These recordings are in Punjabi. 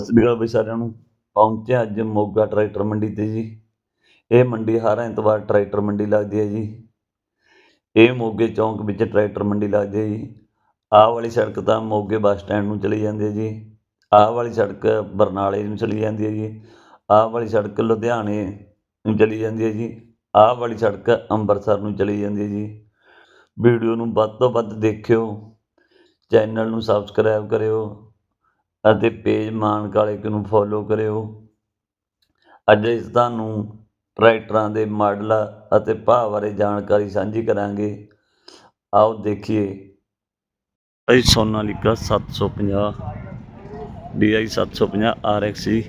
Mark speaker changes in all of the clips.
Speaker 1: ਸਤਿ ਸ੍ਰੀ ਅਕਾਲ ਬਈ ਸਾਰਿਆਂ ਨੂੰ ਪਹੁੰਚੇ ਅੱਜ ਮੋਗਾ ਟਰੈਕਟਰ ਮੰਡੀ ਤੇ ਜੀ। ਇਹ ਮੰਡੀ ਹਰ ਐਤਵਾਰ ਟਰੈਕਟਰ ਮੰਡੀ ਲੱਗਦੀ ਹੈ ਜੀ। ਇਹ ਮੋਗੇ ਚੌਂਕ ਵਿੱਚ ਟਰੈਕਟਰ ਮੰਡੀ ਲੱਗਦੀ ਹੈ ਜੀ। ਆਹ ਵਾਲੀ ਸੜਕ ਤਾਂ ਮੋਗੇ ਬੱਸ ਸਟੈਂਡ ਨੂੰ ਚਲੀ ਜਾਂਦੀ ਹੈ ਜੀ। ਆਹ ਵਾਲੀ ਸੜਕ ਬਰਨਾਲੇ ਨੂੰ ਚਲੀ ਜਾਂਦੀ ਹੈ ਜੀ। ਆਹ ਵਾਲੀ ਸੜਕ ਲੁਧਿਆਣੇ ਨੂੰ ਚਲੀ ਜਾਂਦੀ ਹੈ ਜੀ। ਆਹ ਵਾਲੀ ਸੜਕ ਅੰਮ੍ਰਿਤਸਰ ਨੂੰ ਚਲੀ ਜਾਂਦੀ ਹੈ ਜੀ। ਵੀਡੀਓ ਨੂੰ ਵੱਧ ਤੋਂ ਵੱਧ ਦੇਖਿਓ। ਚੈਨਲ ਨੂੰ ਸਬਸਕ੍ਰਾਈਬ ਕਰਿਓ। ਅਤੇ ਪੇਜ ਮਾਨਕ ਵਾਲੇ ਨੂੰ ਫੋਲੋ ਕਰਿਓ। ਅੱਜ ਇਸ ਤੁਹਾਨੂੰ ਟਰੈਕਟਰਾਂ ਦੇ ਮਾਡਲ ਅਤੇ ਭਾਅ ਬਾਰੇ ਜਾਣਕਾਰੀ ਸਾਂਝੀ ਕਰਾਂਗੇ। ਆਓ ਦੇਖੀਏ। ਇਹ ਸੋਨਾਲੀਕਾ 750 DI 750 RX ਜੀ।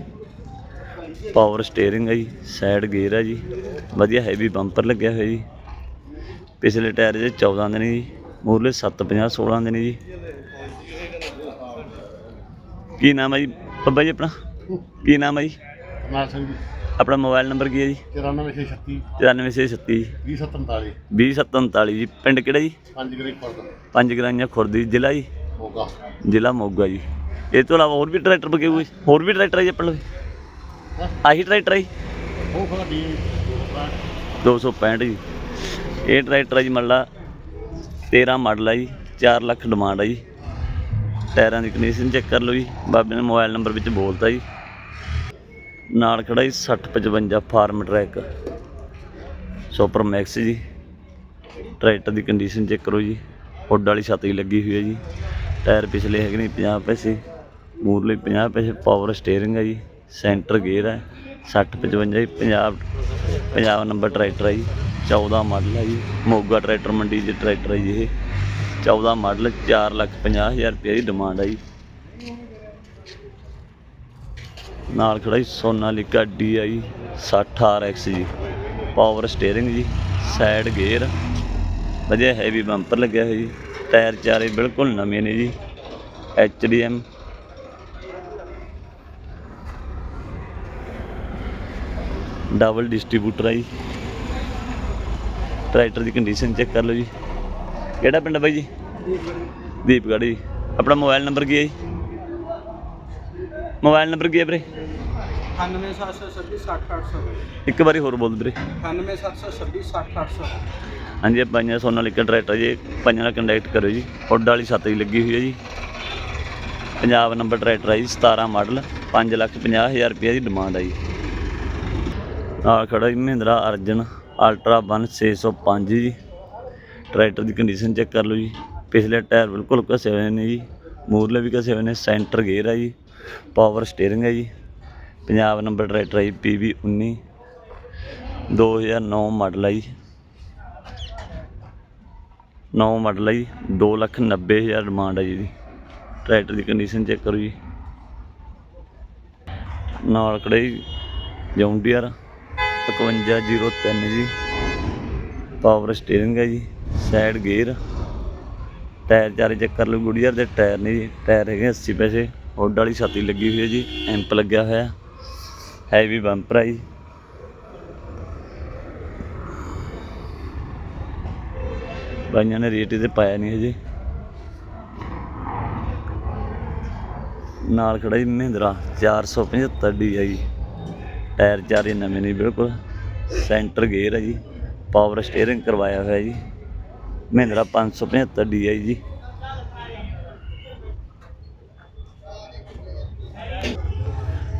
Speaker 1: ਪਾਵਰ ਸਟੀਅਰਿੰਗ ਹੈ ਜੀ ਸਾਈਡ ਗੇਅਰ ਹੈ ਜੀ। ਵਧੀਆ ਹੈਵੀ ਬੰਪਰ ਲੱਗਿਆ ਹੋਇਆ ਜੀ। ਪਿਛਲੇ ਟਾਇਰ ਜੇ 14 ਦੇ ਨੇ ਜੀ ਮੂਰਲੇ 750 16 ਦੇ ਨੇ ਜੀ। ਕੀ ਨਾਮ ਹੈ ਜੀ? ਬੱਬਾ ਜੀ ਆਪਣਾ? ਕੀ ਨਾਮ ਹੈ ਜੀ?
Speaker 2: ਨਾਲ ਸਿੰਘ ਜੀ।
Speaker 1: ਆਪਣਾ ਮੋਬਾਈਲ ਨੰਬਰ ਕੀ ਹੈ ਜੀ?
Speaker 2: 9436
Speaker 1: 9436
Speaker 2: 2047
Speaker 1: 2047 ਜੀ। ਪਿੰਡ ਕਿਹੜਾ ਜੀ?
Speaker 2: ਪੰਜ ਗ੍ਰੇਡ ਪਰਦ
Speaker 1: ਪੰਜ ਗਰਾਈਆਂ ਖੁਰਦੀ ਜ਼ਿਲ੍ਹਾ ਜੀ? ਜ਼ਿਲ੍ਹਾ ਮੋਗਾ ਜੀ। ਇਹ ਤੋਂ ਇਲਾਵਾ ਹੋਰ ਵੀ ਟਰੈਕਟਰ ਬਗੇ ਹੋਏ? ਹੋਰ ਵੀ ਟਰੈਕਟਰ ਹੈ ਜੀ ਆਪਣੇ ਆਹੀ ਟਰੈਕਟਰ ਹੈ ਜੀ?
Speaker 2: ਉਹ ਖੜਾ ਦੀ
Speaker 1: 265 ਜੀ। ਇਹ ਟਰੈਕਟਰ ਹੈ ਜੀ ਮੰਨ ਲਾ 13 ਮਾਡਲ ਹੈ ਜੀ। 4 ਲੱਖ ਡਿਮਾਂਡ ਹੈ ਜੀ। ਟਾਇਰਾਂ ਦੀ ਕੰਡੀਸ਼ਨ ਚੈੱਕ ਕਰ ਲਓ ਜੀ। ਬਾਬੇ ਨੇ ਮੋਬਾਈਲ ਨੰਬਰ ਵਿੱਚ ਬੋਲਤਾ ਜੀ। ਨਾਲ ਖੜਾ ਜੀ 6055 ਫਾਰਮ ਟਰੈਕ। ਸੁਪਰ ਮੈਕਸ ਜੀ। ਟਰੈਕਟਰ ਦੀ ਕੰਡੀਸ਼ਨ ਚੈੱਕ ਕਰੋ ਜੀ। ਹੁੱਡ ਵਾਲੀ ਛੱਤ ਹੀ ਲੱਗੀ ਹੋਈ ਹੈ ਜੀ। ਟਾਇਰ ਪਿਛਲੇ ਹੈਗੇ ਨੇ 50 ਪੈਸੇ। ਮੂਰਲੇ 50 ਪੈਸੇ। ਪਾਵਰ ਸਟੀਅਰਿੰਗ ਹੈ ਜੀ। ਸੈਂਟਰ ਗੇਅਰ ਹੈ। 60 55 ਜੀ। 50 ਪੰਜਾਬ ਨੰਬਰ ਟਰੈਕਟਰ ਹੈ ਜੀ। 14 ਮਾਡਲ ਹੈ ਜੀ। ਮੋਗਾ ਟਰੈਕਟਰ, ਮੰਡੀ 'ਚ ਟਰੈਕਟਰ ਹੈ ਜੀ ਇਹ। 14 ਮਾਡਲ 4 ਲੱਖ 50 ਹਜ਼ਾਰ ਰੁਪਏ ਦੀ ਡਿਮਾਂਡ ਹੈ ਜੀ। ਨਾਲ ਖੜਾ ਜੀ ਸੋਨਾਲੀਕਾ DI 60 RX ਜੀ। ਪਾਵਰ ਸਟੀਅਰਿੰਗ ਜੀ ਸਾਈਡ ਗੇਅਰ ਵਧੀਆ ਹੈਵੀ ਬੰਪਰ ਲੱਗਿਆ ਹੋਇਆ ਜੀ। ਟਾਇਰ ਚਾਰੇ ਬਿਲਕੁਲ ਨਵੇਂ ਨੇ ਜੀ। HDM ਡਬਲ ਡਿਸਟ੍ਰੀਬਿਊਟਰ ਹੈ ਜੀ। ਟਰੈਕਟਰ ਦੀ ਕੰਡੀਸ਼ਨ ਚੈੱਕ ਕਰ ਲਓ ਜੀ। ਕਿਹੜਾ ਪਿੰਡ ਬਾਈ ਜੀ? ਦੀਪਗੜ੍ਹ ਜੀ। ਆਪਣਾ ਮੋਬਾਈਲ ਨੰਬਰ ਕੀ ਹੈ ਜੀ? ਮੋਬਾਈਲ ਨੰਬਰ ਕੀ ਹੈ ਵੀਰੇ?
Speaker 3: 98726
Speaker 1: ਇੱਕ ਵਾਰੀ ਹੋਰ ਬੋਲ ਵੀਰੇ।
Speaker 3: 98726
Speaker 1: ਹਾਂਜੀ ਪੰਜਾਂ ਸੋਨਾ ਲਿਕਰ ਟਰੈਕਟਰ ਜੀ। ਪੰਜਾਂ ਨਾਲ ਕੰਟੈਕਟ ਕਰੋ ਜੀ। ਹੁੱਡ ਵਾਲੀ ਛੱਤ ਜੀ ਲੱਗੀ ਹੋਈ ਹੈ ਜੀ। ਪੰਜਾਬ ਨੰਬਰ ਟਰੈਕਟਰ ਹੈ ਜੀ 17 ਮਾਡਲ 5 ਲੱਖ 50 ਹਜ਼ਾਰ ਰੁਪਏ ਦੀ ਡਿਮਾਂਡ ਹੈ ਜੀ। ਨਾਲ ਖੜਾ ਜੀ ਮਹਿੰਦਰਾ ਅਰਜਨ ਅਲਟਰਾ 1 605 ਜੀ। ਟਰੈਕਟਰ ਦੀ ਕੰਡੀਸ਼ਨ ਚੈੱਕ ਕਰ ਲਓ ਜੀ। ਪਿਛਲੇ ਟਾਇਰ ਬਿਲਕੁਲ ਘਸੇ ਹੋਏ ਨੇ ਜੀ। ਮੂਰਲੇ ਵੀ ਘਸੇ ਹੋਏ ਨੇ ਸੈਂਟਰ ਗੇਅਰ ਆ ਜੀ। ਪਾਵਰ ਸਟੀਅਰਿੰਗ ਹੈ ਜੀ। ਪੰਜਾਬ ਨੰਬਰ ਟਰੈਕਟਰ ਹੈ ਜੀ PV 19 2009 ਮਾਡਲ ਹੈ ਜੀ। 9 ਮਾਡਲ ਹੈ ਜੀ। 2 ਲੱਖ 90 ਹਜ਼ਾਰ ਡਿਮਾਂਡ ਹੈ ਜੀ ਇਹਦੀ। ਟਰੈਕਟਰ ਦੀ ਕੰਡੀਸ਼ਨ ਚੈੱਕ ਕਰੋ ਜੀ। ਨਾਲ ਖੜੇ ਜੀ, ਜੌਂਡੀਅਰ। 5103 ਜੀ। ਪਾਵਰ ਸਟੀਅਰਿੰਗ ਹੈ ਜੀ। Side gear. ਟਾਇਰ ਚਾਰੇ ਚੱਕਰ ਕਰ ਲਓ ਗੁੜੀਅਰ ਦੇ ਟਾਇਰ ਨੇ ਜੀ ਟਾਇਰ ਹੈਗੇ 80 ਪੈਸੇ। ਹੁੱਡ ਵਾਲੀ ਛਾਤੀ ਲੱਗੀ ਹੋਈ ਹੈ ਜੀ, ਐਂਪ ਲੱਗਿਆ ਹੋਇਆ। ਹੈਵੀ ਬੰਪਰ ਹੈ ਜੀ। ਬਾਈਆਂ ਨੇ ਰੇਟ ਇਹਦੇ ਪਾਇਆ ਨਹੀਂ ਹਜੇ। ਨਾਲ ਖੜਾ ਜੀ ਮਹਿੰਦਰਾ 475 ਡੀ ਹੈ ਜੀ ਟਾਇਰ ਚਾਰੇ ਨਵੇਂ ਨੇ ਬਿਲਕੁਲ। ਸੈਂਟਰ ਗੇਅਰ ਹੈ ਜੀ। ਪਾਵਰ ਸਟੀਅਰਿੰਗ ਕਰਵਾਇਆ ਹੋਇਆ ਜੀ। ਮਹਿੰਦਰਾ 575 ਡੀ ਹੈ ਜੀ।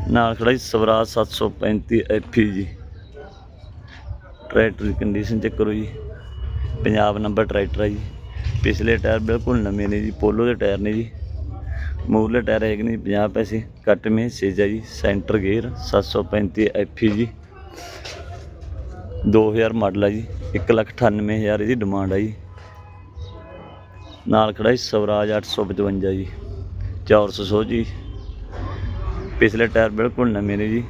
Speaker 1: ਨਾਲ ਖੜਾ ਜੀ ਸਵਰਾਜ 735 ਐਫੀ ਜੀ। ਟਰੈਕਟਰ ਦੀ ਕੰਡੀਸ਼ਨ ਚੈੱਕ ਕਰੋ ਜੀ। ਪੰਜਾਬ ਨੰਬਰ ਟਰੈਕਟਰ ਹੈ ਜੀ। ਪਿਛਲੇ ਟਾਇਰ ਬਿਲਕੁਲ ਨਵੇਂ ਨੇ ਜੀ, ਪੋਲੋ ਦੇ ਟਾਇਰ ਨੇ ਜੀ। ਮੂਰਲੇ ਟਾਇਰ ਹੈਗੇ ਨੇ 50 ਪੈਸੇ। ਕੱਟ ਮੇ ਸੇਜਾ ਜੀ ਸੈਂਟਰ ਗੇਅਰ 735 ਐਫੀ ਜੀ। 2000 ਮਾਡਲ ਆ ਜੀ 198000 ਇਹਦੀ ਡਿਮਾਂਡ ਹੈ ਜੀ। ਨਾਲ ਖੜਾ ਜੀ ਸਵਰਾਜ 855 ਜੀ 400 ਜੀ। ਪਿਛਲੇ ਟਾਇਰ ਬਿਲਕੁਲ ਨਵੇਂ ਨੇ ਜੀ।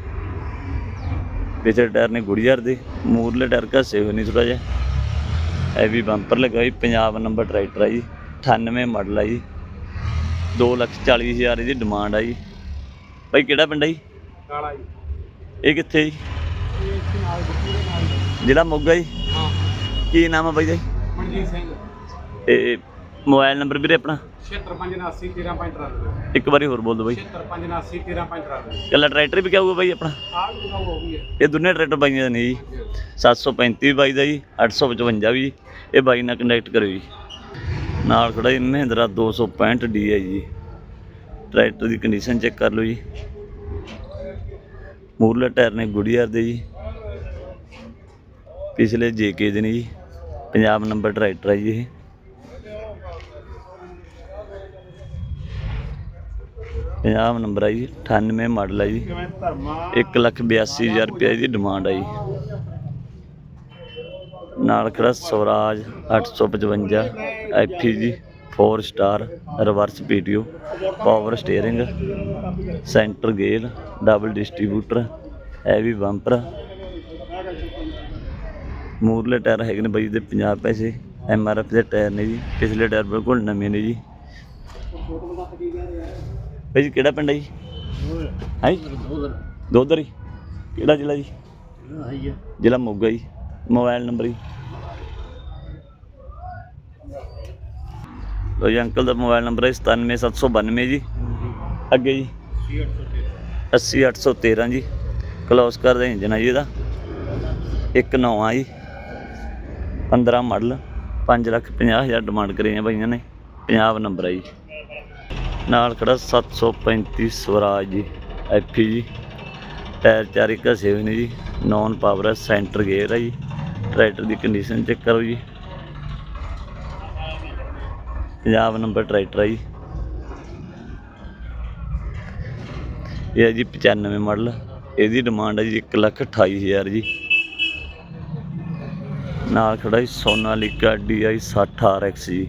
Speaker 1: ਪਿਛਲੇ ਟਾਇਰ ਨੇ ਗੁੜੀਆਰ ਦੇ ਮੂਰਲੇ ਟਾਇਰ ਘਸੇ ਹੋਏ ਨਹੀਂ ਥੋੜਾ ਜਿਹਾ। ਹੈਵੀ ਬੰਪਰ ਲੱਗਾ ਜੀ ਪੰਜਾਬ ਨੰਬਰ ਟਰੈਕਟਰ ਹੈ ਜੀ 98 ਮਾਡਲ ਹੈ ਜੀ। 2 ਲੱਖ 40 ਹਜ਼ਾਰ ਇਹਦੀ ਡਿਮਾਂਡ ਹੈ ਜੀ। ਭਾਈ ਕਿਹੜਾ ਪਿੰਡ ਹੈ ਜੀ?
Speaker 3: ਕਾਲਾ ਜੀ।
Speaker 1: ਇਹ ਕਿੱਥੇ ਜੀ। ਜ਼ਿਲ੍ਹਾ ਮੋਗਾ ਜੀ?
Speaker 3: ਹਾਂ।
Speaker 1: ਕੀ ਨਾਮ ਹੈ ਬਾਈ ਜੀ?
Speaker 3: ਮਨਜੀਤ ਸਿੰਘ।
Speaker 1: ਇਹ ਮੋਬਾਈਲ ਨੰਬਰ ਵੀਰੇ ਆਪਣਾ?
Speaker 3: 7589
Speaker 1: ਇੱਕ ਵਾਰੀ ਹੋਰ ਬੋਲ ਦਿਓ ਬਾਈ।
Speaker 3: 7589
Speaker 1: ਕੱਲਾ ਟਰੈਕਟਰ ਵੀ ਕਿਆਊਗਾ ਬਾਈ ਆਪਣਾ? ਇਹ ਦੋਨੇ ਟਰੈਕਟਰ ਬਾਈਆਂ ਦੇ ਨੇ ਜੀ। 735 ਵੀ ਬਾਈ ਦਾ ਜੀ 855 ਵੀ ਇਹ ਬਾਈ ਨਾਲ ਕੰਟੈਕਟ ਕਰਿਓ ਜੀ। ਨਾਲ ਖੜਾ ਜੀ ਮਹਿੰਦਰਾ 265 ਡੀ ਹੈ ਜੀ ਟਰੈਕਟਰ ਦੀ ਕੰਡੀਸ਼ਨ ਚੈੱਕ ਕਰ ਲਓ ਜੀ। ਮੂਰਲੇ ਟਾਇਰ ਨੇ ਗੁੜੀਆਰ ਦੇ ਜੀ। ਪਿਛਲੇ ਜੇਕੇ ਦੇ ਨੇ ਜੀ। ਪੰਜਾਬ ਨੰਬਰ ਟਰੈਕਟਰ ਹੈ ਜੀ ਇਹ। ਪੰਜਾਬ ਨੰਬਰ ਹੈ ਜੀ 98 ਮਾਡਲ ਆ ਜੀ।
Speaker 3: ਕਿਵੇਂ
Speaker 1: ਇੱਕ ਲੱਖ ਬਿਆਸੀ ਹਜ਼ਾਰ ਰੁਪਏ ਦੀ ਡਿਮਾਂਡ ਆਈ। ਨਾਲ ਖੜਾ ਸਵਰਾਜ 855 ਐਫੀ ਜੀ 4 star reverse PTO power steering centre gear double distributor heavy bumper ਮੂਰਲੇ tyre ਹੈਗੇ ਨੇ ਬਾਈ ਦੇ 50 ਪੈਸੇ ਐਮ ਆਰ ਐਫ ਦੇ ਟਾਇਰ ਨੇ ਜੀ। ਪਿਛਲੇ ਟਾਇਰ ਬਿਲਕੁਲ ਨਵੇਂ ਨੇ ਜੀ। ਬਾਈ ਜੀ ਕਿਹੜਾ ਪਿੰਡ ਹੈ ਜੀ? ਹੈ ਦੋਦਰੀ ਕਿਹੜਾ ਜ਼ਿਲ੍ਹਾ ਜੀ?
Speaker 2: ਹੈ
Speaker 1: ਜ਼ਿਲ੍ਹਾ ਮੋਗਾ ਜੀ। ਮੋਬਾਈਲ ਨੰਬਰ ਜੀ। ਲੋ ਜੀ ਅੰਕਲ ਦਾ ਮੋਬਾਈਲ ਨੰਬਰ ਹੈ 97792 ਜੀ। ਅੱਗੇ ਜੀ। 80813 ਜੀ। ਕਲੋਸ ਕਰ ਦੇ ਇੰਜਨ ਹੈ ਜੀ ਇਹਦਾ। ਇੱਕ ਨਵਾਂ ਜੀ। 15 ਮਾਡਲ। 5 ਲੱਖ 50 ਹਜ਼ਾਰ ਡਿਮਾਂਡ ਕਰੀ ਹੈ ਬਾਈਆਂ ਨੇ। ਪੰਜਾਬ ਨੰਬਰ ਹੈ ਜੀ। ਨਾਲ ਖੜਾ 735 ਸਵਰਾਜ ਜੀ ਐਫੀ ਜੀ। ਟਾਇਰ ਚਾਰੇ ਘਸੇ ਹੋਏ ਨੇ ਜੀ। ਨੌਨ ਪਾਵਰ ਹੈ ਸੈਂਟਰ ਗੇਅਰ ਹੈ ਜੀ। ਟਰੈਕਟਰ ਦੀ ਕੰਡੀਸ਼ਨ ਚੈੱਕ ਕਰੋ ਜੀ। ਪੰਜਾਬ ਨੰਬਰ ਟਰੈਕਟਰ ਹੈ ਜੀ। ਇਹ ਹੈ ਜੀ 95 ਮਾਡਲ ਇਹਦੀ ਡਿਮਾਂਡ ਹੈ ਜੀ 1 ਲੱਖ 28 ਹਜ਼ਾਰ ਜੀ। ਨਾਲ ਖੜਾ ਜੀ ਸੋਨਾਲੀਕਾ DI 60 RX ਜੀ।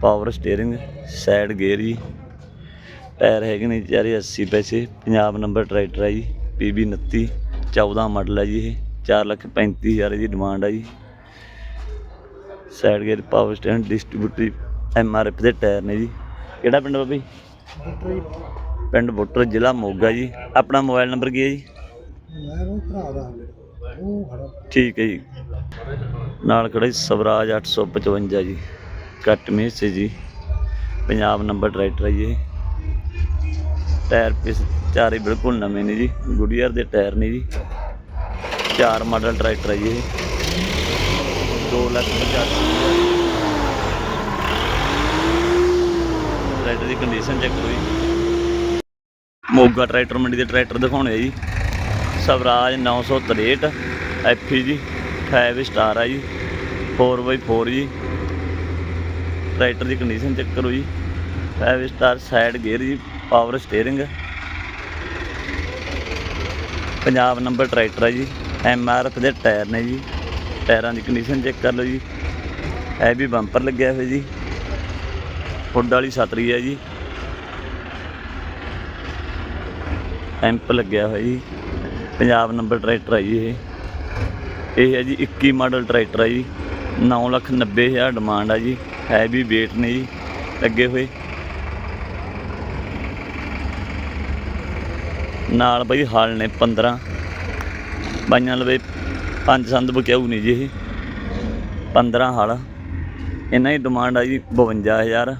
Speaker 1: ਪਾਵਰ ਸਟੀਅਰਿੰਗ ਸਾਈਡ ਗੇਅਰ ਜੀ। ਟਾਇਰ ਹੈਗੇ ਨੇ ਚਾਰੇ 80 ਪੈਸੇ। ਪੰਜਾਬ ਨੰਬਰ ਟਰੈਕਟਰ ਹੈ ਜੀ PB 29 14 ਮਾਡਲ ਹੈ ਜੀ ਇਹ। 4 ਲੱਖ 35 ਹਜ਼ਾਰ ਦੀ ਡਿਮਾਂਡ ਹੈ ਜੀ। Side gear power stand distributor MRF ਦੇ ਟਾਇਰ ਨੇ ਜੀ। ਕਿਹੜਾ ਪਿੰਡ ਬਾਬੀ ਪਿੰਡ ਬੁੱਟਰ ਜ਼ਿਲ੍ਹਾ ਮੋਗਾ ਜੀ। ਆਪਣਾ ਮੋਬਾਈਲ ਨੰਬਰ ਕੀ ਹੈ ਜੀ? ਠੀਕ ਹੈ ਜੀ। ਨਾਲ ਖੜਾ ਜੀ ਸਵਰਾਜ 855 ਜੀ। ਕੱਟ ਮੇਸੇ ਜੀ। ਪੰਜਾਬ ਨੰਬਰ ਟਰੈਕਟਰ ਹੈ ਜੀ ਟਾਇਰ ਪਿਸ ਚਾਰੇ ਬਿਲਕੁਲ ਨਵੇਂ ਨੇ ਜੀ। ਗੁਡੀਅਰ ਦੇ ਟਾਇਰ ਨੇ ਜੀ। ਚਾਰ ਮਾਡਲ ਟਰੈਕਟਰ ਹੈ ਜੀ 2 ਲੱਖ 85 ਟਰੈਕਟਰ ਦੀ ਕੰਡੀਸ਼ਨ ਚੈੱਕ ਕਰੋ ਜੀ। ਮੋਗਾ ਟਰੈਕਟਰ ਮੰਡੀ ਦੇ ਟਰੈਕਟਰ ਦਿਖਾਉਣੇ ਆ ਜੀ। ਸਵਰਾਜ 963 ਐਫੀ ਜੀ। 5 ਸਟਾਰ ਆ ਜੀ। 4x4 ਜੀ। ਟਰੈਕਟਰ ਦੀ ਕੰਡੀਸ਼ਨ ਚੈੱਕ ਕਰੋ ਜੀ। 5 ਸਟਾਰ ਸਾਈਡ ਗੇਅਰ ਜੀ power steering Punjab number tractor ਹੈ ਜੀ। ਐਮ ਆਰ ਐਫ ਦੇ ਟਾਇਰ ਨੇ ਜੀ। ਟਾਇਰਾਂ ਦੀ ਕੰਡੀਸ਼ਨ ਚੈੱਕ ਕਰ ਲਓ ਜੀ। ਇਹ ਵੀ ਬੰਪਰ ਲੱਗਿਆ ਹੋਇਆ ਜੀ। ਫੁੱਡ ਵਾਲੀ ਸਤਰੀ ਹੈ ਜੀ। ਐਂਪ ਲੱਗਿਆ ਹੋਇਆ ਜੀ। ਪੰਜਾਬ ਨੰਬਰ ਟਰੈਕਟਰ ਹੈ ਜੀ ਇਹ। ਇਹ ਹੈ ਜੀ 21 ਮਾਡਲ ਟਰੈਕਟਰ ਹੈ ਜੀ। 9 ਲੱਖ 90 ਹਜ਼ਾਰ ਡਿਮਾਂਡ ਹੈ ਜੀ। ਹੈ ਵੀ ਵੇਟ ਨੇ ਜੀ। ਲੱਗੇ ਹੋਏ। ਨਾਲ ਬਈ ਹਾਲ ਨੇ 15 ਬਾਈਆਂ ਲਵੇ ਪੰਜ ਸੰਦ ਬਕਿਆਊ ਨਹੀਂ ਜੀ ਇਹ। 15 ਹਾਲ ਇਹਨਾਂ ਦੀ ਡਿਮਾਂਡ ਆ ਜੀ 52000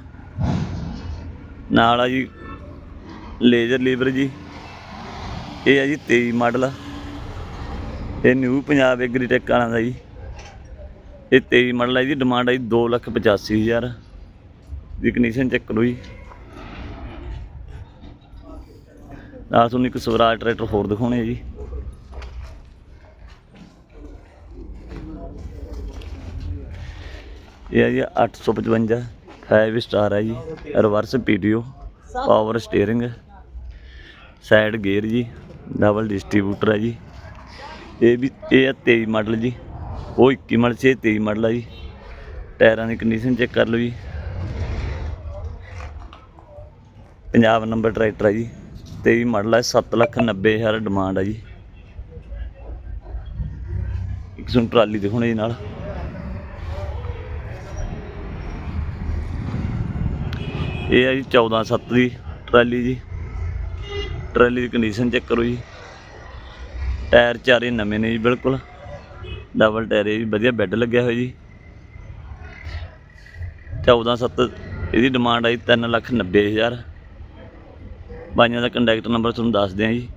Speaker 1: ਨਾਲ ਆ ਜੀ ਲੇਜ਼ਰ ਲੀਵਰ ਜੀ। ਇਹ ਆ ਜੀ 23 ਮਾਡਲ ਇਹ ਨਿਊ ਪੰਜਾਬ ਐਗਰੀਟੈਕ ਵਾਲਾ ਦਾ ਜੀ। ਇਹ 23 ਮਾਡਲ ਹੈ ਜੀ ਡਿਮਾਂਡ ਹੈ ਜੀ 285000 ਦੀ ਕੰਡੀਸ਼ਨ ਚੈੱਕ ਕਰੋ ਜੀ। ਨਾਲ ਤੁਹਾਨੂੰ ਇੱਕ ਸਵਰਾਜ ਟਰੈਕਟਰ ਹੋਰ ਦਿਖਾਉਣੇ ਆ ਜੀ। ਇਹ ਹੈ ਜੀ 855 5 ਸਟਾਰ ਹੈ ਜੀ reverse PTO power steering side gear ਜੀ ਡਬਲ ਡਿਸਟ੍ਰੀਬਿਊਟਰ ਹੈ ਜੀ। ਇਹ ਵੀ, ਇਹ ਹੈ 23 ਮਾਡਲ ਜੀ, ਉਹ 21 ਮਾਡਲ ਸੀ, ਇਹ 23 ਮਾਡਲ ਹੈ ਜੀ। ਟਾਇਰਾਂ ਦੀ ਕੰਡੀਸ਼ਨ ਚੈੱਕ ਕਰ ਲਓ ਜੀ। ਪੰਜਾਬ ਨੰਬਰ ਟਰੈਕਟਰ ਹੈ ਜੀ। 23 ਮਾਡਲ ਹੈ 7 ਲੱਖ 90 ਹਜ਼ਾਰ ਡਿਮਾਂਡ ਹੈ ਜੀ। ਇੱਕ ਸੁਣ ਟਰਾਲੀ ਦਿਖਾਉਣੇ ਜੀ ਨਾਲ। ਇਹ ਹੈ ਜੀ 14 7 ਦੀ ਟਰਾਲੀ ਜੀ। ਟਰਾਲੀ ਦੀ ਕੰਡੀਸ਼ਨ ਚੈੱਕ ਕਰੋ ਜੀ। ਟਾਇਰ ਚਾਰੇ ਨਵੇਂ ਨੇ ਜੀ, ਬਿਲਕੁਲ। ਡਬਲ ਟਾਇਰ ਹੈ ਜੀ ਵਧੀਆ ਬੈੱਡ ਲੱਗਿਆ ਹੋਇਆ ਜੀ। 14 7 ਇਹਦੀ ਡਿਮਾਂਡ ਆਈ 3 ਲੱਖ 90 ਹਜ਼ਾਰ। ਬਾਈਆਂ ਦਾ ਕੰਟੈਕਟ ਨੰਬਰ ਤੁਹਾਨੂੰ ਦੱਸ ਦਿਆਂ ਜੀ।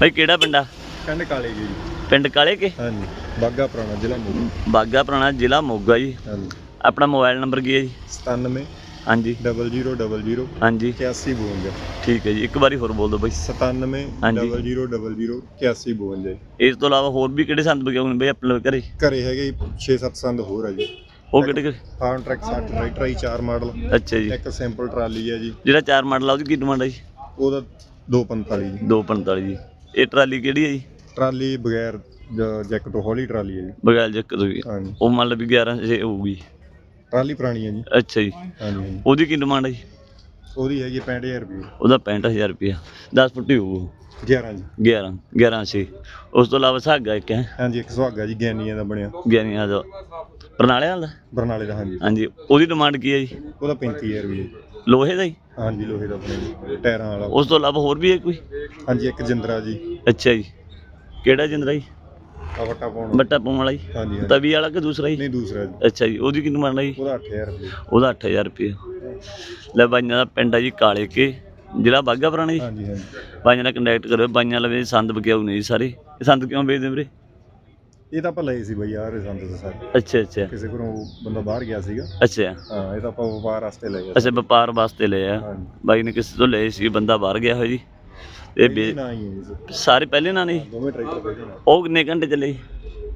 Speaker 1: ਭਾਈ ਕਿਹੜਾ ਪਿੰਡ ਆ?
Speaker 4: ਪਿੰਡ ਕਾਲੇ ਜੀ।
Speaker 1: ਪਿੰਡ ਕਾਲੇ ਕੇ?
Speaker 4: ਹਾਂਜੀ ਬਾਗਾ ਪੁਰਾਣਾ ਜ਼ਿਲ੍ਹਾ ਮੋਗਾ।
Speaker 1: ਬਾਗਾ ਪੁਰਾਣਾ ਜ਼ਿਲ੍ਹਾ ਮੋਗਾ ਜੀ।
Speaker 4: ਹਾਂਜੀ।
Speaker 1: ਆਪਣਾ ਮੋਬਾਈਲ ਨੰਬਰ ਕੀ ਹੈ ਜੀ?
Speaker 4: 97
Speaker 1: ਹਾਂਜੀ।
Speaker 4: 0000
Speaker 1: ਹਾਂਜੀ।
Speaker 4: 8152
Speaker 1: ਠੀਕ ਹੈ ਜੀ ਇੱਕ ਵਾਰੀ ਹੋਰ ਬੋਲ ਦਿਓ ਬਾਈ।
Speaker 4: 97
Speaker 1: ਹਾਂਜੀ।
Speaker 4: 0000 8152
Speaker 1: ਇਸ ਤੋਂ ਇਲਾਵਾ ਹੋਰ ਵੀ ਕਿਹੜੇ ਸੰਦ ਬਗੇ ਹੋਣ ਬਈ ਆਪਣੇ ਘਰੇ?
Speaker 4: ਘਰੇ ਹੈਗੇ 6-7 ਸੰਦ ਹੋਰ ਆ ਜੀ।
Speaker 1: ਉਹ ਕਿਹੜੇ ਕਿਹੜੇ
Speaker 4: ਫਾਰਮ ਟਰੈਕ 60 ਟਰੈਕਟਰ ਆਈ 4 ਮਾਡਲ।
Speaker 1: ਅੱਛਾ ਜੀ।
Speaker 4: ਇੱਕ ਸਿੰਪਲ ਟਰਾਲੀ ਹੈ ਜੀ।
Speaker 1: ਜਿਹੜਾ ਚਾਰ ਮਾਡਲ ਆ ਉਹਦੀ ਕੀ ਡਿਮਾਂਡ ਹੈ ਜੀ?
Speaker 4: ਉਹਦਾ 245 ਜੀ।
Speaker 1: 245 ਜੀ। ਇਹ ਟਰਾਲੀ ਕਿਹੜੀ ਹੈ ਜੀ?
Speaker 4: ਟਰਾਲੀ ਬਗੈਰ ਜ- ਜੈਕ ਤੋਂ ਹੌਲੀ ਟਰਾਲੀ ਹੈ ਜੀ।
Speaker 1: ਬਗਾਲ ਜੱਕ ਤੋਂ ਜੀ।
Speaker 4: ਹਾਂਜੀ।
Speaker 1: ਉਹ ਮੰਨ ਲਓ ਵੀ 11 ਛੇ ਹੋਊਗੀ।
Speaker 4: ਟਰਾਲੀ ਪੁਰਾਣੀ ਹੈ ਜੀ।
Speaker 1: ਅੱਛਾ ਜੀ।
Speaker 4: ਹਾਂਜੀ। ਹਾਂਜੀ
Speaker 1: ਉਹਦੀ ਕੀ ਡਿਮਾਂਡ ਹੈ ਜੀ?
Speaker 4: ਉਹਦੀ ਹੈਗੀ 65000 ਰੁਪਏ
Speaker 1: ਉਹਦਾ 65000 ਰੁਪਇਆ 10 ਫੁੱਟੀ ਹੋਊ
Speaker 4: 11 ਜੀ।
Speaker 1: 11 11 ਛੇ। ਉਸ ਤੋਂ ਇਲਾਵਾ ਸਾਗਾ ਇੱਕ ਹੈ।
Speaker 4: ਹਾਂਜੀ ਇੱਕ ਸੁਹਾਗਾ ਜੀ ਗਿਆਨੀਆਂ ਦਾ ਬਣਿਆ।
Speaker 1: 11 ਦਾ। ਪ੍ਰਣਾਲੇ ਵਾਲਾ?
Speaker 4: ਬਰਨਾਲੇ ਦਾ ਹਾਂਜੀ।
Speaker 1: ਹਾਂਜੀ ਉਹਦੀ ਡਿਮਾਂਡ ਕੀ ਹੈ ਜੀ?
Speaker 4: ਉਹਦਾ 35000 ਰੁਪਏ
Speaker 1: ਲੋਹੇ ਦਾ ਹੀ?
Speaker 4: ਹਾਂਜੀ ਲੋਹੇ ਦਾ ਆਪਣੇ ਟਾਇਰਾਂ ਵਾਲਾ।
Speaker 1: ਉਸ ਤੋਂ ਇਲਾਵਾ ਹੋਰ ਵੀ ਹੈ ਕੋਈ?
Speaker 4: ਹਾਂਜੀ ਇੱਕ ਜਿੰਦਰਾ ਜੀ।
Speaker 1: ਅੱਛਾ ਜੀ। ਕਿਹੜਾ ਜਿੰਦਰਾ ਜੀ?
Speaker 4: ਆਵਟਾ ਪਾਉਣ
Speaker 1: ਬੱਟਾ ਪਾਉਣ ਵਾਲਾ ਜੀ?
Speaker 4: ਹਾਂਜੀ
Speaker 1: ਤਵੀ ਵਾਲਾ ਕਿ ਦੂਸਰਾ ਜੀ?
Speaker 4: ਨਹੀਂ ਦੂਸਰਾ ਜੀ।
Speaker 1: ਅੱਛਾ ਜੀ ਉਹਦੀ ਕੀ ਡਿਮਾਂਡ ਹੈ ਜੀ
Speaker 4: ਉਹਦਾ 8000 ਰੁਪਏ।
Speaker 1: ਉਹਦਾ 8000 ਰੁਪਏ। ਲੈ ਬਾਈਆਂ ਦਾ ਪਿੰਡ ਹੈ ਜੀ ਕਾਲੇ ਕੇ। ਜ਼ਿਲ੍ਹਾ ਬਾਗਾ ਪੁਰਾਣਾ ਜੀ?
Speaker 4: ਹਾਂਜੀ ਹਾਂਜੀ।
Speaker 1: ਬਾਈਆਂ ਨਾਲ ਕੰਟੈਕਟ ਕਰੋ ਬਾਈਆਂ ਲਵੇ ਸੰਦ ਬਕਿਆਉ ਨੇ ਜੀ ਸਾਰੇ। ਇਹ ਸੰਦ ਕਿਉਂ ਵੇਚਦੇ ਵੀਰੇ?
Speaker 4: ਇਹ ਤਾਂ ਆਪਾਂ ਲਏ ਸੀ ਬਈ ਯਾਰ ਸੰਦ ਤਾਂ ਸਾਰੇ।
Speaker 1: ਅੱਛਾ ਅੱਛਾ।
Speaker 4: ਕਿਸੇ ਕੋਲੋਂ ਬੰਦਾ ਬਾਹਰ ਗਿਆ ਸੀਗਾ।
Speaker 1: ਅੱਛਾ।
Speaker 4: ਹਾਂ ਇਹ ਤਾਂ ਆਪਾਂ ਵਪਾਰ ਵਾਸਤੇ ਲਏ ਆ।
Speaker 1: ਅੱਛਾ ਵਪਾਰ ਵਾਸਤੇ ਲਏ ਆ।
Speaker 4: ਹਾਂਜੀ।
Speaker 1: ਬਾਈ ਨੇ ਕਿਸੇ ਤੋਂ ਲਏ ਸੀ ਬੰਦਾ ਬਾਹਰ ਗਿਆ ਹੋਇਆ ਜੀ।
Speaker 4: ਇਹ
Speaker 1: ਵੇ-
Speaker 4: ਨਾ ਹੀ ਹੈ ਜੀ।
Speaker 1: ਸਾਰੇ ਪਹਿਲੇ ਨਾਲ ਨਹੀਂ?
Speaker 4: ਦੋਵੇਂ ਟਰੈਕਟਰ ਪਹਿਲੇ ਨਾਲ
Speaker 1: ਉਹ ਕਿੰਨੇ ਘੰਟੇ ਚੱਲੇ ਜੀ?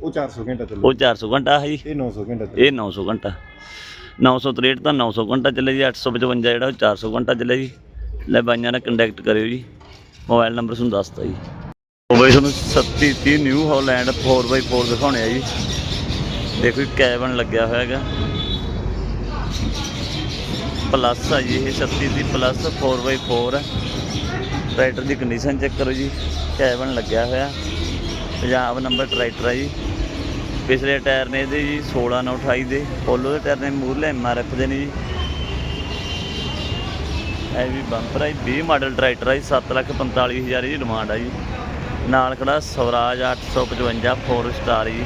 Speaker 4: ਉਹ 400 ਘੰਟਾ ਚੱਲੂ।
Speaker 1: ਉਹ 400 ਘੰਟਾ ਹੈ ਜੀ
Speaker 4: ਇਹ 900 ਘੰਟਾ ਚੱਲੂ।
Speaker 1: ਇਹ 900 ਘੰਟਾ। 963 ਤਾਂ 900 ਘੰਟਾ ਚੱਲੇ ਜੀ। 855 ਜਿਹੜਾ ਉਹ 400 ਘੰਟਾ ਚੱਲੇ ਜੀ। ਲੈ ਬਾਈਆਂ ਨਾਲ ਕੰਟੈਕਟ ਕਰਿਓ ਜੀ। ਮੋਬਾਈਲ ਨੰਬਰ ਤੁਹਾਨੂੰ ਦੱਸਤਾ ਜੀ। ਬਈ ਤੁਹਾਨੂੰ 3730 ਨਿਊ ਹਾਲੈਂਡ 4x4 ਦਿਖਾਉਣੇ ਆ ਜੀ। ਦੇਖੋ ਜੀ, ਕੈਬਨ ਲੱਗਿਆ ਹੋਇਆ ਹੈਗਾ। ਪਲੱਸ ਆ ਜੀ ਇਹ 3630 ਪਲੱਸ 4x4 ਹੈ ਟਰੈਕਟਰ ਦੀ ਕੰਡੀਸ਼ਨ ਚੈੱਕ ਕਰੋ ਜੀ, ਕੈਬਨ ਲੱਗਿਆ ਹੋਇਆ। ਪੰਜਾਬ ਨੰਬਰ ਟਰੈਕਟਰ ਆ ਜੀ। ਪਿਛਲੇ ਟਾਇਰ ਨੇ ਇਹਦੇ ਜੀ 16 ਨਾਲ 28 ਦੇ। ਪੋਲੋ ਦੇ ਟਾਇਰ ਨੇ ਮੂਰਲੇ ਐਮਆਰਐਫ ਦੇ ਨੇ ਜੀ। ਇਹ ਵੀ ਬੰਪਰ ਆ ਜੀ 20 ਮਾਡਲ ਟਰੈਕਟਰ ਆ ਹੈ 745000 ਦੀ ਡਿਮਾਂਡ ਆ ਜੀ। ਨਾਲ ਖੜਾ ਸਵਰਾਜ 855 4 ਸਟਾਰ ਜੀ।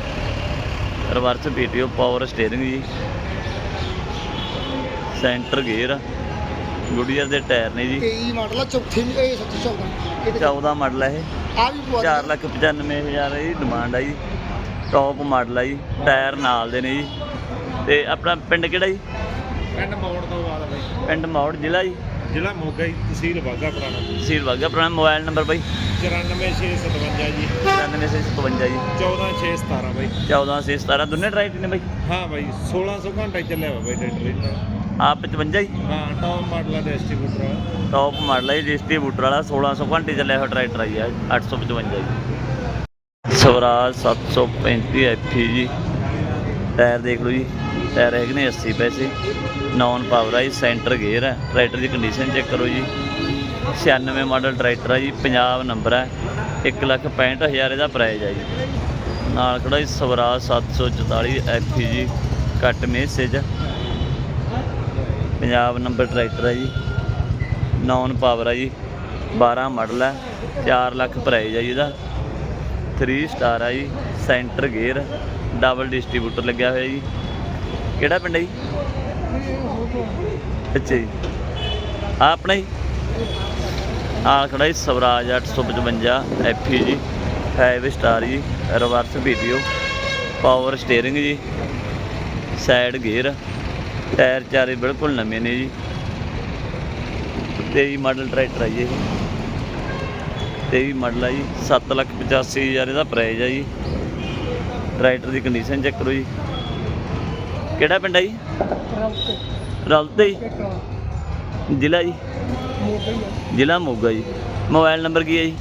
Speaker 1: ਰਿਵਰਸ ਪੀਟੀਓ ਪਾਵਰ ਸਟੀਅਰਿੰਗ ਜੀ। ਸੈਂਟਰ ਗੇਅਰ ਗੁਡੀਅਰ ਦੇ ਟਾਇਰ ਨੇ ਜੀ।
Speaker 5: 23 ਮਾਡਲ ਆ ਚੌਥੇ ਵੀ ਇਹ ਸੱਚ 14 ਇਹਦੇ
Speaker 1: 14 ਮਾਡਲ ਹੈ ਇਹ।
Speaker 5: ਆ ਵੀ ਪਵਾ
Speaker 1: 4 ਲੱਖ 95000 ਦੀ ਡਿਮਾਂਡ ਆ ਜੀ। ਟੌਪ ਮਾਡਲ ਆ ਜੀ। ਟਾਇਰ ਨਾਲ ਦੇ ਨੇ ਜੀ। ਤੇ ਆਪਣਾ ਪਿੰਡ ਕਿਹੜਾ ਜੀ?
Speaker 3: ਪਿੰਡ ਮੋੜ ਤੋਂ ਬਾਅਦ ਬਾਈ।
Speaker 1: ਪਿੰਡ ਮੌੜ ਜ਼ਿਲ੍ਹਾ ਜੀ।
Speaker 3: ਜ਼ਿਲ੍ਹਾ ਮੋਗਾ ਜੀ ਤਹਿਸੀਲ ਬਾਗਾ ਪੁਰਾਣਾ।
Speaker 1: ਤਹਿਸੀਲ ਵਾਗਾ ਆਪਣਾ ਮੋਬਾਈਲ ਨੰਬਰ ਬਾਈ।
Speaker 3: 94657 ਜੀ।
Speaker 1: 9657 ਜੀ।
Speaker 5: 14617
Speaker 3: ਬਾਈ।
Speaker 1: 14 ਸੇ 17 ਦੋਨੇ ਟਰਾਈਟ ਨੇ ਬਾਈ?
Speaker 3: ਹਾਂ ਬਾਈ 1600 ਘੰਟਾ ਚੱਲਿਆ ਵਾ ਬਾਈ ਟਰੈਕਟਰ ਇਹਦਾ
Speaker 1: ਆ 55 ਜੀ?
Speaker 3: ਹਾਂ ਟੌਪ ਮਾਡਲ ਦਾ ਡਿਸਟ੍ਰੀਬਿਊਟਰ ਆ।
Speaker 1: ਟੌਪ ਮਾਡਲ ਹੈ ਡਿਸਟ੍ਰੀਬਿਊਟਰ ਵਾਲਾ 1600 ਘੰਟੇ ਚੱਲਿਆ ਹੋਇਆ ਟਰੈਕਟਰ ਆ ਜੀ ਇਹ 855 ਜੀ। ਸਵਰਾਜ 735 ਐਫੀ ਜੀ। ਟਾਇਰ ਦੇਖ ਲਓ ਜੀ ਟਾਇਰ ਹੈਗੇ ਨੇ 80 ਪੈਸੇ। ਨੌਨ ਪਾਵਰ ਆ ਜੀ ਸੈਂਟਰ ਗੇਅਰ ਹੈ ਟਰੈਕਟਰ ਦੀ ਕੰਡੀਸ਼ਨ ਚੈੱਕ ਕਰੋ ਜੀ। 96 ਮਾਡਲ ਟਰੈਕਟਰ ਆ ਜੀ ਪੰਜਾਬ ਨੰਬਰ ਹੈ 165000 ਇਹਦਾ ਪ੍ਰਾਈਜ਼ ਹੈ ਜੀ। ਨਾਲ ਖੜਾ ਜੀ ਸਵਰਾਜ 744 ਐਫੀ ਜੀ ਕੱਟ ਮੈਸੇਜ ਪੰਜਾਬ ਨੰਬਰ ਟਰੈਕਟਰ ਹੈ ਜੀ। ਨੌਨ ਪਾਵਰ ਹੈ ਜੀ 12 ਮਾਡਲ ਹੈ 4 ਲੱਖ ਪ੍ਰਾਈਜ ਹੈ ਜੀ ਇਹਦਾ। 3 ਸਟਾਰ ਹੈ ਜੀ ਸੈਂਟਰ ਗੇਅਰ ਡਬਲ ਡਿਸਟ੍ਰੀਬਿਊਟਰ ਲੱਗਿਆ ਹੋਇਆ ਜੀ। ਕਿਹੜਾ ਪਿੰਡ ਹੈ ਜੀ? ਅੱਛਾ ਜੀ। ਆ ਆਪਣਾ ਜੀ। ਆ ਖੜਾ ਜੀ ਸਵਰਾਜ 855 ਐਫੀ ਜੀ। 5 ਸਟਾਰ ਜੀ। ਰਿਵਰਸ ਵੀਡੀਓ ਪਾਵਰ ਸਟੀਅਰਿੰਗ ਜੀ। ਸਾਈਡ ਗੇਅਰ ਟਾਇਰ ਚਾਰੇ ਬਿਲਕੁਲ ਨਵੇਂ ਨੇ ਜੀ। 23 ਮਾਡਲ ਟਰੈਕਟਰ ਆ ਜੀ ਇਹ। 23 ਮਾਡਲ ਆ ਜੀ 785000 ਇਹਦਾ ਪ੍ਰਾਈਸ ਆ ਜੀ। ਟਰੈਕਟਰ ਦੀ ਕੰਡੀਸ਼ਨ ਚੈੱਕ ਕਰੋ ਜੀ। ਕਿਹੜਾ ਪਿੰਡ ਆ ਜੀ? ਰਲਤੇ ਜੀ ਜ਼ਿਲ੍ਹਾ ਜੀ? ਜ਼ਿਲ੍ਹਾ ਮੋਗਾ ਜੀ। ਮੋਬਾਈਲ ਨੰਬਰ ਕੀ ਹੈ ਜੀ?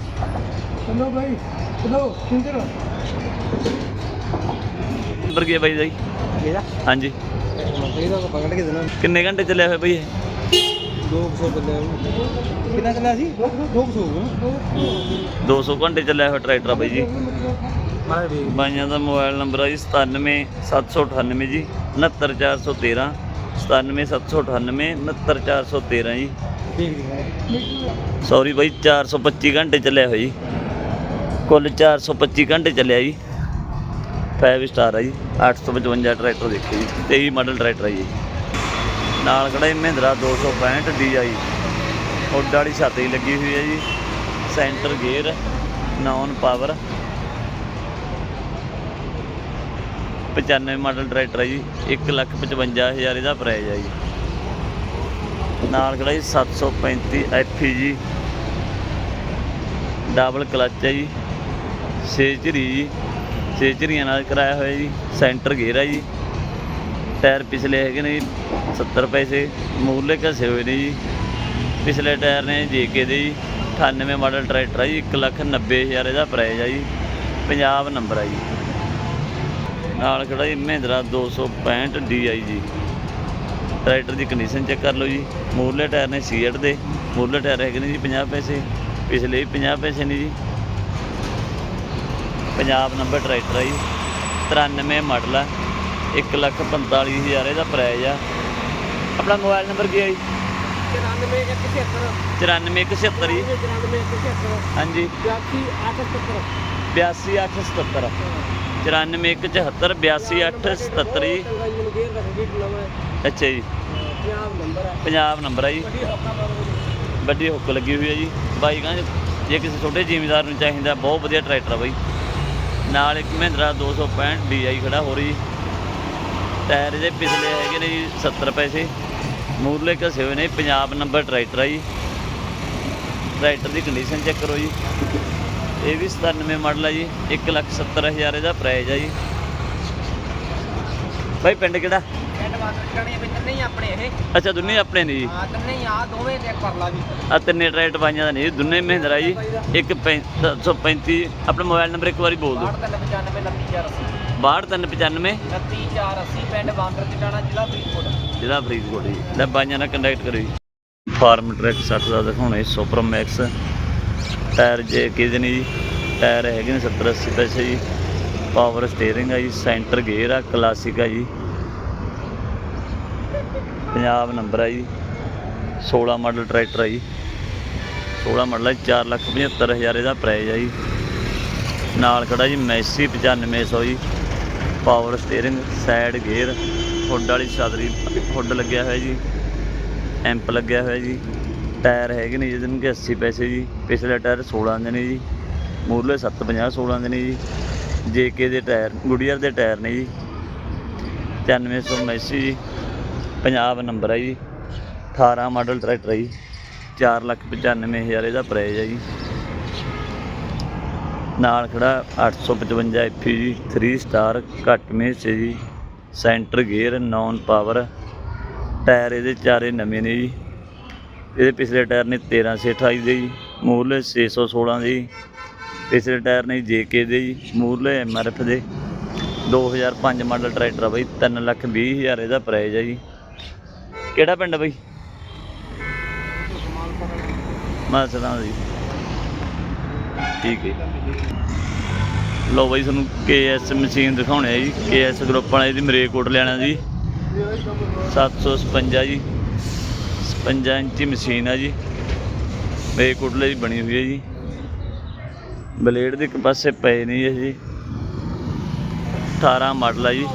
Speaker 5: ਚਲੋ ਬਾਈ ਚਲੋ ਕਿੰਦਰ
Speaker 1: ਨੰਬਰ ਕੀ ਹੈ ਬਾਈ ਦਾ ਜੀ?
Speaker 5: ਮੇਰਾ?
Speaker 1: ਹਾਂਜੀ। ਕਿੰਨੇ ਘੰਟੇ ਚੱਲਿਆ ਹੋਇਆ ਬਈ ਇਹ?
Speaker 5: 200 ਬੱਲੇ ਕਿੰਨਾ ਚੱਲਿਆ ਸੀ? 200
Speaker 1: 200 ਘੰਟੇ ਚੱਲਿਆ ਹੋਇਆ ਟਰੈਕਟਰ ਆ ਬਾਈ ਜੀ। ਬਾਈਆਂ ਦਾ ਮੋਬਾਈਲ ਨੰਬਰ ਹੈ ਜੀ 97798 ਜੀ 69413 97798 69413 ਜੀ।
Speaker 5: ਦੇਖ ਲਈ
Speaker 1: ਸੌਰੀ ਬਾਈ 425 ਘੰਟੇ ਚੱਲਿਆ ਹੋਇਆ ਜੀ। ਕੁੱਲ 425 ਘੰਟੇ ਚੱਲਿਆ ਜੀ। 5 ਸਟਾਰ ਹੈ ਜੀ। 855 ਟਰੈਕਟਰ ਦੇਖੋ ਜੀ। 23 ਮਾਡਲ ਟਰੈਕਟਰ ਹੈ ਜੀ। ਨਾਲ ਖੜਾ ਜੀ ਮਹਿੰਦਰਾ 265 DI ਹੁੱਡ ਵਾਲੀ ਛਾਤੀ ਲੱਗੀ ਹੋਈ ਹੈ ਜੀ। Centre gear non power 95 model tractor ਹੈ ਜੀ 155000 ਇਹਦਾ ਪ੍ਰਾਈਸ ਹੈ ਜੀ। ਨਾਲ ਖੜਾ ਜੀ 735 ਐਫੀ ਜੀ ਡਬਲ ਕਲਚ ਹੈ ਜੀ। ਛੇ ਝਰੀ ਜੀ। ਛੇ ਝਰੀਆਂ ਨਾਲ ਕਰਾਇਆ ਹੋਇਆ ਜੀ ਸੈਂਟਰ ਗੇਅਰ ਹੈ ਜੀ। ਟਾਇਰ ਪਿਛਲੇ ਹੈਗੇ ਨੇ ਜੀ 70 ਪੈਸੇ। ਮੂਰਲੇ ਘਸੇ ਹੋਏ ਨੇ ਜੀ। ਪਿਛਲੇ ਟਾਇਰ ਨੇ ਜੇਕੇ ਦੇ ਜੀ। 98 ਮਾਡਲ ਟਰੈਕਟਰ ਹੈ ਜੀ 190000 ਇਹਦਾ ਪ੍ਰਾਈਸ ਹੈ ਜੀ। ਪੰਜਾਬ ਨੰਬਰ ਹੈ ਜੀ। ਨਾਲ ਖੜਾ ਜੀ ਮਹਿੰਦਰਾ 265 DI ਜੀ। ਟਰੈਕਟਰ ਦੀ ਕੰਡੀਸ਼ਨ ਚੈੱਕ ਕਰ ਲਓ ਜੀ। ਮੂਰਲੇ ਟਾਇਰ ਨੇ ਸੀਐਟ ਦੇ। ਮੂਰਲੇ ਟਾਇਰ ਹੈਗੇ ਨੇ ਜੀ 50 ਪੈਸੇ। ਪਿਛਲੇ ਵੀ 50 ਪੈਸੇ ਨੇ ਜੀ। ਪੰਜਾਬ ਨੰਬਰ ਟਰੈਕਟਰ ਹੈ ਜੀ। 93 ਮਾਡਲ ਹੈ 145000 ਇਹਦਾ ਪ੍ਰਾਈਸ ਆ। ਆਪਣਾ ਮੋਬਾਈਲ ਨੰਬਰ ਕੀ ਹੈ ਜੀ? 94176 ਜੀ। ਹਾਂਜੀ। 82877 94174 82877 ਜੀ। ਅੱਛਾ ਜੀ। ਪੰਜਾਬ ਨੰਬਰ ਹੈ ਜੀ। ਵੱਡੀ ਹੁੱਕ ਲੱਗੀ ਹੋਈ ਹੈ ਜੀ। ਬਾਈ ਕਹਿੰਦੇ ਜੇ ਕਿਸੇ ਛੋਟੇ ਜ਼ਿਮੀਦਾਰ ਨੂੰ ਚਾਹੀਦਾ, ਬਹੁਤ ਵਧੀਆ ਟਰੈਕਟਰ ਆ ਬਾਈ। ਨਾਲ ਇੱਕ ਮਹਿੰਦਰਾ 265 DI ਖੜਾ ਹੋ ਰਹੀ। ਟਾਇਰ ਦੇ ਪਿਛਲੇ ਹੈਗੇ ਨੇ ਜੀ 70 ਪੈਸੇ। ਮੂਰਲੇ ਘਸੇ ਹੋਏ ਨੇ, ਪੰਜਾਬ ਨੰਬਰ ਟਰੈਕਟਰ ਆ ਜੀ। ਟਰੈਕਟਰ ਦੀ ਕੰਡੀਸ਼ਨ ਚੈੱਕ ਕਰੋ ਜੀ। ਇਹ ਵੀ 97 ਮਾਡਲ ਹੈ ਜੀ 170000 ਇਹਦਾ ਪ੍ਰਾਈਸ ਹੈ ਜੀ। ਬਾਈ ਪਿੰਡ ਕਿਹੜਾ?
Speaker 5: ਪਿੰਡ ਵਾਸਤੇ ਵਿੱਚ ਨਹੀਂ ਆਪਣੇ ਇਹ।
Speaker 1: ਅੱਛਾ ਦੁਨੀਆ ਆਪਣੇ ਨੇ ਜੀ।
Speaker 5: ਹਾਂ ਤਿੰਨੇ ਹੀ ਆ ਦੋਵੇਂ ਚੈੱਕ ਕਰ ਲਾ ਵੀ।
Speaker 1: ਆ ਤਿੰਨੇ ਟਰੈਕਟਰ ਬਾਈਆਂ ਦਾ ਨਹੀਂ ਦੁਨੇ ਮਹਿੰਦਰਾ ਜੀ। ਇੱਕ 735 ਆਪਣਾ ਮੋਬਾਈਲ ਨੰਬਰ ਇੱਕ ਵਾਰੀ ਬੋਲ ਦਿਓ।
Speaker 5: 6395
Speaker 1: 62395
Speaker 5: 39480 ਪਿੰਡ ਬਾਂਦਰ ਟਿਕਾਣਾ ਜ਼ਿਲ੍ਹਾ ਫਰੀਦਕੋਟ।
Speaker 1: ਜ਼ਿਲ੍ਹਾ ਫਰੀਦਕੋਟ ਜੀ। ਲੈ ਬਾਈਆਂ ਨਾਲ ਕੰਟੈਕਟ ਕਰੋ ਜੀ। ਫਾਰਮ ਟਰੈਕ 60 ਦਾ ਦਿਖਾਉਣੇ ਸੁਪਰ ਮੈਕਸ ਟਾਇਰ ਜੇ ਕਿਹਦੇ ਨੇ ਜੀ, ਟਾਇਰ ਹੈਗੇ ਨੇ 70 80 ਪੈਸੇ ਜੀ ਪਾਵਰ ਸਟੀਅਰਿੰਗ ਆ ਜੀ ਸੈਂਟਰ ਗੇਅਰ ਆ ਕਲਾਸਿਕ ਆ ਜੀ। ਪੰਜਾਬ ਨੰਬਰ ਆ ਜੀ 16 ਮਾਡਲ ਟਰੈਕਟਰ ਆ ਜੀ। 16 ਮਾਡਲ ਹੈ 475000 ਇਹਦਾ ਪ੍ਰਾਈਸ ਆ ਜੀ। ਨਾਲ ਖੜਾ ਜੀ ਮੈਸੀ 9500 ਜੀ power steering side gear hood ਵਾਲੀ ਚਾਦਰੀ ਹੁੱਡ ਲੱਗਿਆ ਹੋਇਆ ਜੀ ਐਂਪ ਲੱਗਿਆ ਹੋਇਆ ਜੀ। ਟਾਇਰ ਹੈਗੇ ਨੇ ਜਿਹਦੇ ਨੂੰ ਕਿ 80 ਪੈਸੇ ਜੀ, ਪਿਛਲੇ ਟਾਇਰ 16 ਦੇ ਨੇ ਜੀ ਮੂਰਲੇ 750 16 ਦੇ ਨੇ ਜੀ, ਜੇਕੇ ਦੇ ਟਾਇਰ ਗੁਡੀਅਰ ਦੇ ਟਾਇਰ ਨੇ ਜੀ 9500 ਮੈਸੀ ਜੀ ਪੰਜਾਬ ਨੰਬਰ ਹੈ ਜੀ 18 ਮਾਡਲ ਟਰੈਕਟਰ ਹੈ ਜੀ 495000 ਇਹਦਾ ਪ੍ਰਾਈਸ ਹੈ ਜੀ। ਨਾਲ ਖੜਾ 855 ਐਫੀ ਜੀ 3 ਸਟਾਰ ਘੱਟ ਮੇਸ ਜੀ centre gear non power tyre ਇਹਦੇ ਚਾਰੇ ਨਵੇਂ ਨੇ ਜੀ। ਇਹਦੇ ਪਿਛਲੇ ਟਾਇਰ ਨੇ 1328 ਦੇ ਜੀ ਮੂਰਲੇ 616 ਦੇ ਜੀ, ਪਿਛਲੇ ਟਾਇਰ ਨੇ ਜੇਕੇ ਦੇ ਜੀ ਮੂਰਲੇ ਐਮਆਰਐਫ ਦੇ। 2005 ਮਾਡਲ ਟਰੈਕਟਰ ਆ ਬਾਈ 3 ਲੱਖ 20 ਹਜ਼ਾਰ ਇਹਦਾ ਪ੍ਰਾਈਜ਼ ਆ ਜੀ। ਕਿਹੜਾ ਪਿੰਡ ਬਾਈ? ਬਈ ਮਾਸਲਾਂ ਜੀ। ਠੀਕ ਹੈ ਲੋ ਬਾਈ ਤੁਹਾਨੂੰ ਕੇਐਸ ਮਸ਼ੀਨ ਦਿਖਾਉਣੇ ਆ ਜੀ। ਕੇਐਸ ਗਰੁੱਪ ਵਾਲੇ ਦੀ ਮਰੇਕੋਟ ਲੈਣਾ ਜੀ। 756 ਜੀ। 55 ਇੰਚੀ ਮਸ਼ੀਨ ਆ ਜੀ। ਮਰੇਕੋਟਲੇ ਦੀ ਬਣੀ ਹੋਈ ਹੈ ਜੀ। ਬਲੇਡ ਦੇ ਇੱਕ ਪਾਸੇ ਪਏ ਨੇ ਇਹ ਜੀ। 18 ਮਾਡਲ ਆ ਜੀ।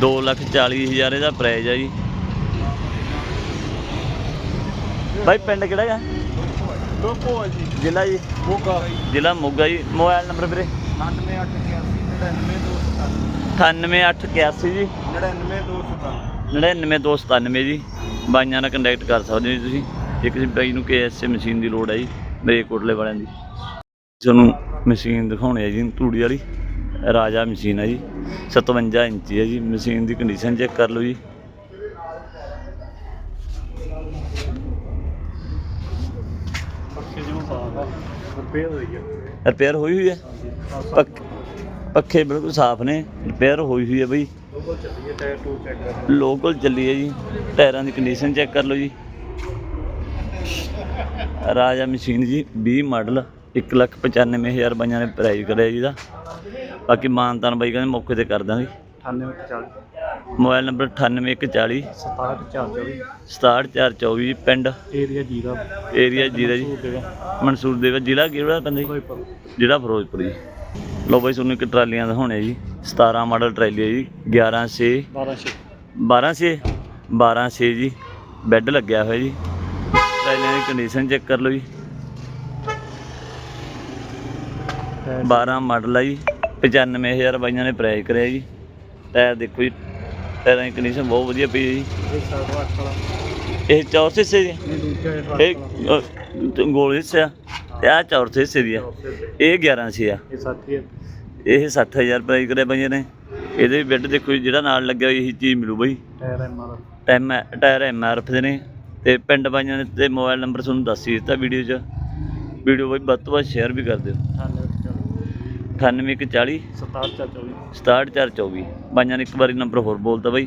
Speaker 1: 2 ਲੱਖ 40 ਹਜ਼ਾਰ ਇਹਦਾ ਪ੍ਰਾਈਸ ਆ ਜੀ। ਬਾਈ ਪਿੰਡ ਕਿਹੜਾ ਹੈ
Speaker 5: ਲੋਕੋ ਆ ਜੀ।
Speaker 1: ਜ਼ਿਲ੍ਹਾ ਜੀ?
Speaker 5: ਮੋਗਾ।
Speaker 1: ਜ਼ਿਲ੍ਹਾ ਮੋਗਾ ਜੀ। ਮੋਬਾਈਲ ਨੰਬਰ ਵੀਰੇ? 98881 ਜੀ। 99297 ਜੀ। ਬਾਈਆਂ ਨਾਲ ਕੰਟੈਕਟ ਕਰ ਸਕਦੇ ਹੋ ਤੁਸੀਂ। ਜੇ ਕਿਸੇ ਬਾਈ ਨੂੰ ਕੇਐਸਏ ਮਸ਼ੀਨ ਦੀ ਲੋੜ ਹੈ ਜੀ ਮੇਰੇ ਕੋਟਲੇ ਵਾਲਿਆਂ ਦੀ। ਤੁਹਾਨੂੰ ਮਸ਼ੀਨ ਦਿਖਾਉਣੀ ਹੈ ਜੀ ਧੂੜੀ ਵਾਲੀ। ਰਾਜਾ ਮਸ਼ੀਨ ਹੈ ਜੀ। 57 ਇੰਚੀ ਹੈ ਜੀ ਮਸ਼ੀਨ ਦੀ ਕੰਡੀਸ਼ਨ ਚੈੱਕ ਕਰ ਲਓ ਜੀ। ਰਿਪੇਅਰ ਹੋਈ ਹੋਈ ਹੈ? ਪੱਖੇ ਬਿਲਕੁਲ ਸਾਫ਼ ਨੇ। ਰਿਪੇਅਰ ਹੋਈ ਹੋਈ ਹੈ ਬਈ। ਲੋਕਲ ਚੱਲੀ ਹੈ ਜੀ ਟਾਇਰਾਂ ਦੀ ਕੰਡੀਸ਼ਨ ਚੈੱਕ ਕਰ ਲਓ ਜੀ। ਰਾਜਾ ਮਸ਼ੀਨ ਜੀ 20 ਮਾਡਲ 195000 ਬਾਈਆਂ ਨੇ ਪ੍ਰਾਈਸ ਕਰਿਆ ਜੀ ਦਾ ਬਾਕੀ ਮਾਨਤਾਨ ਬਾਈ ਕਹਿੰਦੇ ਮੌਕੇ ਤੇ ਕਰ ਦਾਂਗੇ।
Speaker 4: 9840
Speaker 1: ਮੋਬਾਈਲ ਨੰਬਰ 98140
Speaker 4: 67424
Speaker 1: 67424 ਜੀ ਪਿੰਡ।
Speaker 4: ਏਰੀਆ ਜੀਰਾ।
Speaker 1: ਏਰੀਆ ਜੀਰਾ ਜੀ। ਮਨਸੂਰ ਦੇ ਵਿੱਚ ਜ਼ਿਲ੍ਹਾ ਕਿਹੜਾ ਪੈਂਦਾ ਜੀ? ਜ਼ਿਲ੍ਹਾ ਫਿਰੋਜ਼ਪੁਰ ਜੀ। ਲੋ ਬਾਈ ਤੁਹਾਨੂੰ ਇੱਕ ਟਰਾਲੀਆਂ ਦਿਖਾਉਣੇ ਜੀ। 17 ਮਾਡਲ ਟਰਾਲੀ ਹੈ ਜੀ 11 6
Speaker 4: 12 ਛੇ।
Speaker 1: 12 6 12 ਛੇ ਜੀ। ਬੈੱਡ ਲੱਗਿਆ ਹੋਇਆ ਜੀ। ਟਾਇਲਾਂ ਦੀ ਕੰਡੀਸ਼ਨ ਚੈੱਕ ਕਰ ਲਓ ਜੀ। 12 ਮਾਡਲ ਆ ਜੀ। 95000 ਬਾਈਆਂ ਨੇ ਪ੍ਰਾਈਸ ਕਰਿਆ ਜੀ। ਟਾਇਰ ਦੇਖੋ ਜੀ ਟਾਇਰਾਂ ਦੀ ਕੰਡੀਸ਼ਨ ਬਹੁਤ ਵਧੀਆ ਪਈ ਹੈ ਜੀ।
Speaker 4: ਇਹ ਸਾਡਾ ਅੱਠ ਵਾਲਾ।
Speaker 1: ਇਹ ਚੌਰਸ ਹਿੱਸੇ ਦੀ
Speaker 4: ਇਹ
Speaker 1: ਗੋਲ ਹਿੱਸਾ। ਤੇ ਆ ਚੌਰਸ ਹਿੱਸੇ ਦੀ ਆ। ਇਹ 11 ਸੀ ਆ।
Speaker 4: ਇਹ 60 ਹੈ
Speaker 1: ਇਹ 60000 ਪ੍ਰਾਈਸ ਕਰਿਆ ਬਾਈਆਂ ਨੇ। ਇਹਦੇ ਵੀ ਬੈੱਡ ਦੇਖੋ ਜੀ, ਜਿਹੜਾ ਨਾਲ ਲੱਗਿਆ ਇਹੀ ਚੀਜ਼ ਮਿਲੂ ਬਾਈ।
Speaker 4: Tyre M R
Speaker 1: time tyre M R F ਦੇ ਨੇ। ਤੇ ਪਿੰਡ ਬਾਈਆਂ ਨੇ ਤੇ ਮੋਬਾਈਲ ਨੰਬਰ ਤੁਹਾਨੂੰ ਦੱਸ ਹੀ ਦਿੱਤਾ ਵੀਡੀਓ 'ਚ। ਵੀਡੀਓ ਬਾਈ ਵੱਧ ਤੋਂ ਵੱਧ ਸ਼ੇਅਰ ਵੀ ਕਰ ਦਿਓ। 9840
Speaker 4: 67 424
Speaker 1: 67424 ਬਾਈਆਂ ਨੇ ਇੱਕ ਵਾਰੀ ਨੰਬਰ ਹੋਰ ਬੋਲਤਾ ਬਾਈ।